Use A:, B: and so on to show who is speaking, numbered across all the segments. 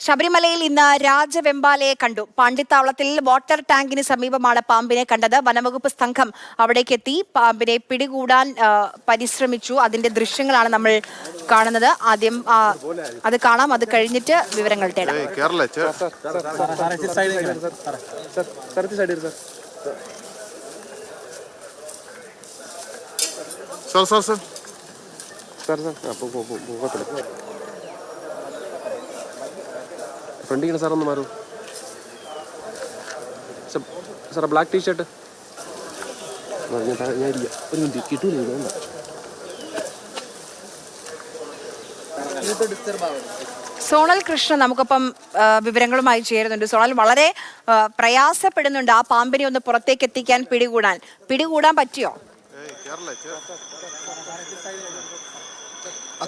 A: ശബരിമലയിൽ ഇന്ന് രാജവെമ്പാലയെ കണ്ടു പാണ്ഡിത്താവളത്തിൽ വാട്ടർ ടാങ്കിന് സമീപമാണ് പാമ്പിനെ കണ്ടത് വനംവകുപ്പ് സംഘം അവിടേക്ക് എത്തി പാമ്പിനെ പിടികൂടാൻ പരിശ്രമിച്ചു അതിന്റെ ദൃശ്യങ്ങളാണ് നമ്മൾ കാണുന്നത് ആദ്യം അത് കാണാം അത് കഴിഞ്ഞിട്ട് വിവരങ്ങൾ തേടാം
B: sir sir sir
C: sir sir ഫ്രണ്ടിങ്ങനെ sir ഒന്ന് മാറൂ. സാർ സാറേ ബ്ലാക്ക് ടീ ഷർട്ട് ഞാൻ ഇരിക്കാം. ഒരു മിനിറ്റ് കിട്ടൂല വേണ്ട.
A: സോണൽ കൃഷ്ണ നമുക്കൊപ്പം വിവരങ്ങളുമായി ചേരുന്നുണ്ട്. സോണൽ വളരെ പ്രയാസപ്പെടുന്നുണ്ട് ആ പാമ്പിനെ ഒന്ന് പുറത്തേക്ക് എത്തിക്കാൻ പിടികൂടാൻ. പിടികൂടാൻ പറ്റിയോ?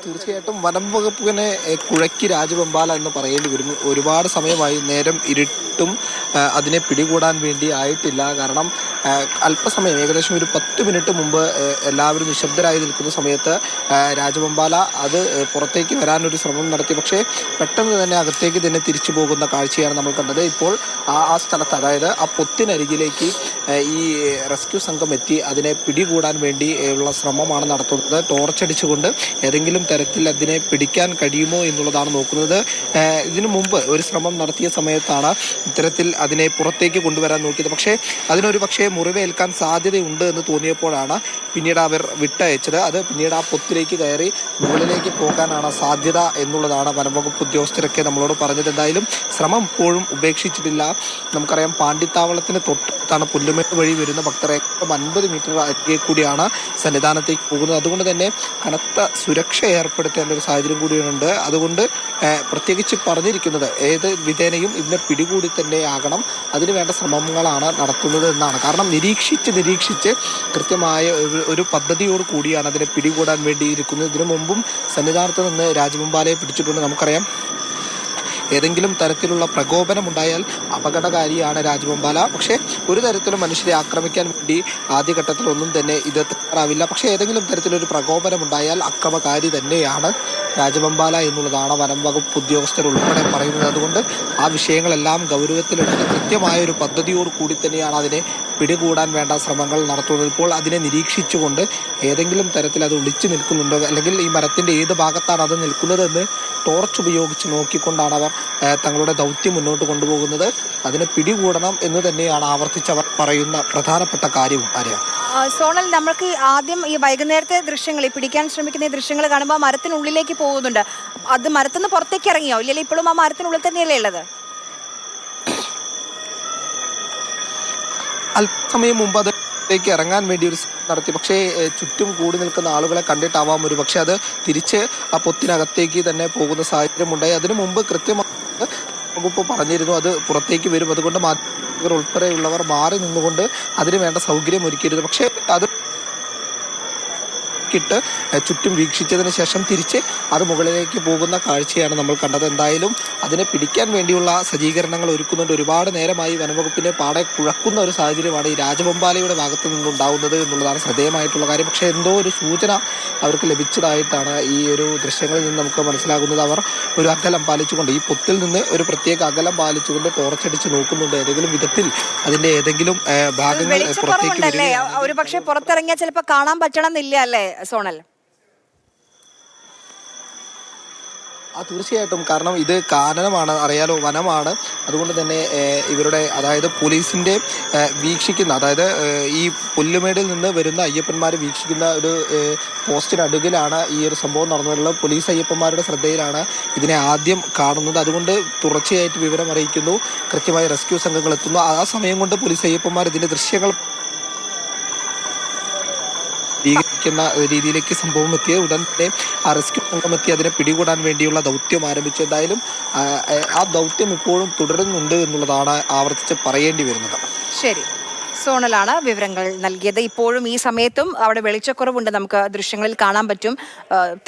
D: തീർച്ചയായിട്ടും വനം വകുപ്പിനെ കുഴക്കി രാജവെമ്പാല എന്ന് പറയേണ്ടി വരും ഒരുപാട് സമയമായി നേരം ഇരുട്ടും അതിനെ പിടികൂടാൻ വേണ്ടി ആയിട്ടില്ല. കാരണം അല്പസമയം ഏകദേശം ഒരു പത്ത് മിനിറ്റ് മുമ്പ് എല്ലാവരും നിശബ്ദരായി നിൽക്കുന്ന സമയത്ത് രാജവെമ്പാല അത് പുറത്തേക്ക് വരാനൊരു ശ്രമം നടത്തി. പക്ഷേ പെട്ടെന്ന് തന്നെ അകത്തേക്ക് തന്നെ തിരിച്ചു പോകുന്ന കാഴ്ചയാണ് നമ്മൾ കണ്ടത്. ഇപ്പോൾ ആ ആ സ്ഥലത്ത് അതായത് ആ പൊത്തിനരികിലേക്ക് ഈ റെസ്ക്യൂ സംഘം എത്തി. അതിനെ പിടികൂടാൻ വേണ്ടി ഉള്ള ശ്രമമാണ് നടത്തുന്നത്. ടോർച്ചടിച്ചുകൊണ്ട് ഏതെങ്കിലും തരത്തിൽ അതിനെ പിടിക്കാൻ കഴിയുമോ എന്നുള്ളതാണ് നോക്കുന്നത്. ഇതിനു മുമ്പ് ഒരു ശ്രമം നടത്തിയ സമയത്താണ് ഇത്തരത്തിൽ അതിനെ പുറത്തേക്ക് കൊണ്ടുവരാൻ നോക്കിയത്. പക്ഷേ അതിനൊരു പക്ഷേ മുറിവേൽക്കാൻ സാധ്യതയുണ്ട് എന്ന് തോന്നിയപ്പോഴാണ് പിന്നീട് അവർ വിട്ടയച്ചത്. അത് പിന്നീട് ആ പൊത്തിലേക്ക് കയറി മുകളിലേക്ക് പോകാനാണ് സാധ്യത എന്നുള്ളതാണ് വനംവകുപ്പ് ഉദ്യോഗസ്ഥരൊക്കെ നമ്മളോട് പറഞ്ഞത്. എന്തായാലും ശ്രമം ഇപ്പോഴും ഉപേക്ഷിച്ചിട്ടില്ല. നമുക്കറിയാം പാണ്ഡിത്താവളത്തിന് തൊട്ടടുത്താണ് പുല്ലുമേട് വഴി വരുന്ന ഭക്തരെ അൻപത് മീറ്റർ അരികെ കൂടിയാണ് സന്നിധാനത്തേക്ക് പോകുന്നത്. അതുകൊണ്ട് തന്നെ കനത്ത സുരക്ഷ ഏർപ്പെടുത്തേണ്ട ഒരു സാഹചര്യം കൂടിയുണ്ട്. അതുകൊണ്ട് പ്രത്യേകിച്ച് പറഞ്ഞിരിക്കുന്നത് ഏത് വിധേനയും ഇതിനെ പിടികൂടി തന്നെ ആകണം അതിന് വേണ്ട ശ്രമങ്ങളാണ് നടത്തുന്നത് എന്നാണ്. കാരണം നിരീക്ഷിച്ച് നിരീക്ഷിച്ച് കൃത്യമായ ഒരു- പദ്ധതിയോട് കൂടിയാണ് അതിനെ പിടികൂടാൻ വേണ്ടിയിരിക്കുന്നത്. ഇതിനു മുമ്പും സന്നിധാനത്ത് നിന്ന് രാജമുമ്പാലയെ പിടിച്ചിട്ടുണ്ട്. നമുക്കറിയാം ഏതെങ്കിലും തരത്തിലുള്ള പ്രകോപനമുണ്ടായാൽ അപകടകാരിയാണ് രാജവമ്പാല പക്ഷേ ഒരു തരത്തിലും മനുഷ്യരെ ആക്രമിക്കാൻ വേണ്ടി ആദ്യഘട്ടത്തിൽ ഒന്നും തന്നെ ഇത് തയ്യാറാവില്ല. പക്ഷേ ഏതെങ്കിലും തരത്തിലൊരു പ്രകോപനമുണ്ടായാൽ അക്രമകാരി തന്നെയാണ് രാജവമ്പാല എന്നുള്ളതാണ് വനം വകുപ്പ് ഉദ്യോഗസ്ഥർ ഉൾപ്പെടെ പറയുന്നത്. അതുകൊണ്ട് ആ വിഷയങ്ങളെല്ലാം ഗൗരവത്തിലെടുത്ത് കൃത്യമായ ഒരു പദ്ധതിയോട് കൂടി തന്നെയാണ് അതിനെ പിടികൂടാൻ വേണ്ട ശ്രമങ്ങൾ നടത്തുന്നത്. ഇപ്പോൾ അതിനെ നിരീക്ഷിച്ചുകൊണ്ട് ഏതെങ്കിലും തരത്തിൽ അത് ഒളിച്ചു നിൽക്കുന്നുണ്ടോ? അല്ലെങ്കിൽ ഈ മരത്തിന്റെ ഏത് ഭാഗത്താണ് അത് നിൽക്കുന്നതെന്ന് ടോർച്ച് ഉപയോഗിച്ച് നോക്കിക്കൊണ്ടാണ് അവർ തങ്ങളുടെ ദൗത്യം മുന്നോട്ട് കൊണ്ടുപോകുന്നത്. അതിനെ പിടികൂടണം എന്ന് തന്നെയാണ് ആവർത്തിച്ചവർ പറയുന്ന പ്രധാനപ്പെട്ട കാര്യവും അറിയാം
A: സോണൽ നമ്മൾക്ക് ആദ്യം ഈ വൈകുന്നേരത്തെ ദൃശ്യങ്ങൾ ഈ പിടിക്കാൻ ശ്രമിക്കുന്ന ഈ ദൃശ്യങ്ങൾ കാണുമ്പോൾ മരത്തിനുള്ളിലേക്ക് പോകുന്നുണ്ട്. അത് മരത്തുനിന്ന് പുറത്തേക്ക് ഇറങ്ങിയോ? ഇല്ലെങ്കിൽ ഇപ്പോഴും ആ മരത്തിനുള്ളിൽ തന്നെയല്ലേ ഉള്ളത്?
D: അല്പസമയം മുമ്പ് അത് ലേക്ക് ഇറങ്ങാൻ വേണ്ടി ഒരു നടത്തി. പക്ഷേ ചുറ്റും കൂടി നിൽക്കുന്ന ആളുകളെ കണ്ടിട്ടാവാം ഒരു പക്ഷെ അത് തിരിച്ച് ആ പൊത്തിനകത്തേക്ക് തന്നെ പോകുന്ന സാഹചര്യം ഉണ്ടായി അതിനു മുമ്പ് കൃത്യമായി വകുപ്പ് പറഞ്ഞിരുന്നു. അത് പുറത്തേക്ക് വരും. അതുകൊണ്ട് മാധ്യമർ ഉൾപ്പെടെയുള്ളവർ മാറി നിന്നുകൊണ്ട് അതിന് വേണ്ട സൗകര്യം ഒരുക്കിയിരുന്നു. പക്ഷേ അത് ഇട്ട് ചുറ്റും വീക്ഷിച്ചതിന് ശേഷം തിരിച്ച് അത് മുകളിലേക്ക് പോകുന്ന കാഴ്ചയാണ് നമ്മൾ കണ്ടത്. എന്തായാലും അതിനെ പിടിക്കാൻ വേണ്ടിയുള്ള സജ്ജീകരണങ്ങൾ ഒരുക്കുന്നുണ്ട്. ഒരുപാട് നേരമായി വനംവകുപ്പിനെ പാടെ കുഴക്കുന്ന ഒരു സാഹചര്യമാണ് ഈ രാജബൊമ്പാലയുടെ ഭാഗത്ത് നിന്നുണ്ടാവുന്നത് എന്നുള്ളതാണ് ശ്രദ്ധേയമായിട്ടുള്ള കാര്യം. പക്ഷേ എന്തോ ഒരു സൂചന അവർക്ക് ലഭിച്ചതായിട്ടാണ് ഈ ഒരു ദൃശ്യങ്ങളിൽ നിന്ന് നമുക്ക് മനസ്സിലാകുന്നത്. അവർ ഒരു അകലം പാലിച്ചുകൊണ്ട് ഈ പൊത്തിൽ നിന്ന് ഒരു പ്രത്യേക അകലം പാലിച്ചുകൊണ്ട് ടോർച്ചടിച്ച് നോക്കുന്നുണ്ട്. ഏതെങ്കിലും വിധത്തിൽ അതിന്റെ ഏതെങ്കിലും ഭാഗങ്ങൾ പുറത്തേക്ക്
A: ഒരു പക്ഷേ പുറത്തിറങ്ങിയാൽ ചിലപ്പോൾ കാണാൻ പറ്റണം എന്നില്ല അല്ലേ? സോണൽ.
D: ആ തീർച്ചയായിട്ടും. കാരണം ഇത് കാനനമാണ് അറിയാലോ വനമാണ്. അതുകൊണ്ട് തന്നെ ഇവരുടെ അതായത് പോലീസിന്റെ വീക്ഷിക്കുന്ന അതായത് ഈ പുല്ലുമേടിൽ നിന്ന് വരുന്ന അയ്യപ്പന്മാർ വീക്ഷിക്കുന്ന ഒരു പോസ്റ്റിനടുകിലാണ് ഈ ഒരു സംഭവം നടന്നിട്ടുള്ളത്. പോലീസ് അയ്യപ്പന്മാരുടെ ശ്രദ്ധയിലാണ് ഇതിനെ ആദ്യം കാണുന്നത്. അതുകൊണ്ട് തുടർച്ചയായിട്ട് വിവരം അറിയിക്കുന്നു. കൃത്യമായി റെസ്ക്യൂ സംഘങ്ങൾ എത്തുന്നു. ആ സമയം കൊണ്ട് പോലീസ് അയ്യപ്പന്മാർ ഇതിന്റെ ദൃശ്യങ്ങൾ സ്വീകരിക്കുന്ന രീതിയിലേക്ക് സംഭവം എത്തിയ ഉടൻ തന്നെ ആ റെസ്ക്യൂ സംഘം എത്തി അതിനെ പിടികൂടാൻ വേണ്ടിയുള്ള ദൗത്യം ആരംഭിച്ചു. എന്തായാലും ആ ദൗത്യം ഇപ്പോഴും തുടരുന്നുണ്ട് എന്നുള്ളതാണ് ആവർത്തിച്ച് പറയേണ്ടി വരുന്നത്.
A: ശരി. സോണലാണ് വിവരങ്ങൾ നൽകിയത്. ഇപ്പോഴും ഈ സമയത്തും അവിടെ വെളിച്ചക്കുറവുണ്ട്. നമുക്ക് ദൃശ്യങ്ങളിൽ കാണാൻ പറ്റും.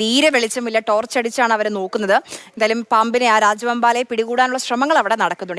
A: തീരെ വെളിച്ചമില്ല. ടോർച്ച് അടിച്ചാണ് അവരെ നോക്കുന്നത്. എന്തായാലും പാമ്പിനെ ആ രാജവമ്പാലയെ പിടികൂടാനുള്ള ശ്രമങ്ങൾ അവിടെ നടക്കുന്നുണ്ട്.